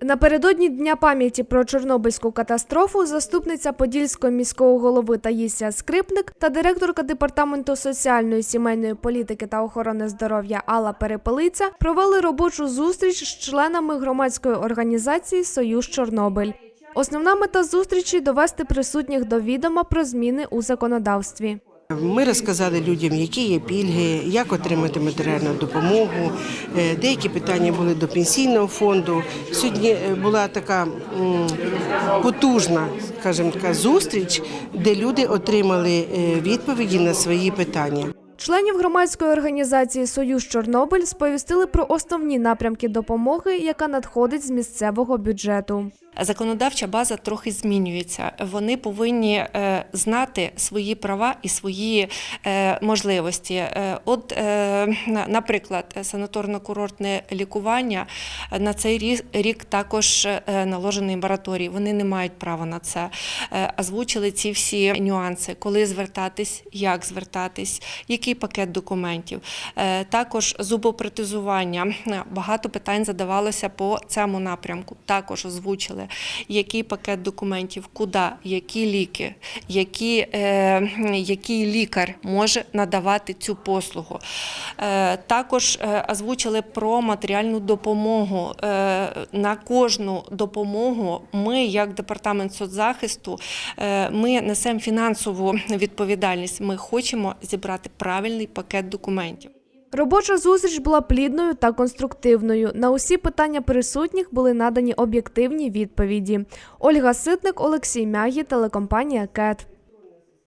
Напередодні Дня пам'яті про Чорнобильську катастрофу заступниця Подільського міського голови Таїсія Скрипник та директорка департаменту соціальної сімейної політики та охорони здоров'я Алла Перепелиця провели робочу зустріч з членами громадської організації Союз Чорнобиль. Основна мета зустрічі довести присутніх до відома про зміни у законодавстві. Ми розказали людям, які є пільги, як отримати матеріальну допомогу. Е, Деякі питання були до пенсійного фонду. Сьогодні е, була така потужна, скажімо така, зустріч, де люди отримали е, відповіді на свої питання. Членів громадської організації Союз Чорнобиль сповістили про основні напрямки допомоги, яка надходить з місцевого бюджету. Законодавча база трохи змінюється. Вони повинні е, знати свої права і свої е, можливості. Е, От, наприклад, санаторно-курортне лікування на цей рі- рік також наложений мораторій. Вони не мають права на це. Озвучили ці всі нюанси, коли звертатись, як звертатись, який пакет документів. Е, Також зубопротезування. Багато питань задавалося по цьому напрямку. Також озвучили, який пакет документів, куди, які ліки, які, е, який лікар може надавати цю послугу. Е, також е, озвучили про матеріальну допомогу. Е, на кожну допомогу ми, як департамент соцзахисту, е, ми несемо фінансову відповідальність. Ми хочемо зібрати правильний пакет документів. Робоча зустріч була плідною та конструктивною. На усі питання присутніх були надані об'єктивні відповіді. Ольга Ситник, Олексій Мягі, телекомпанія КЕТ.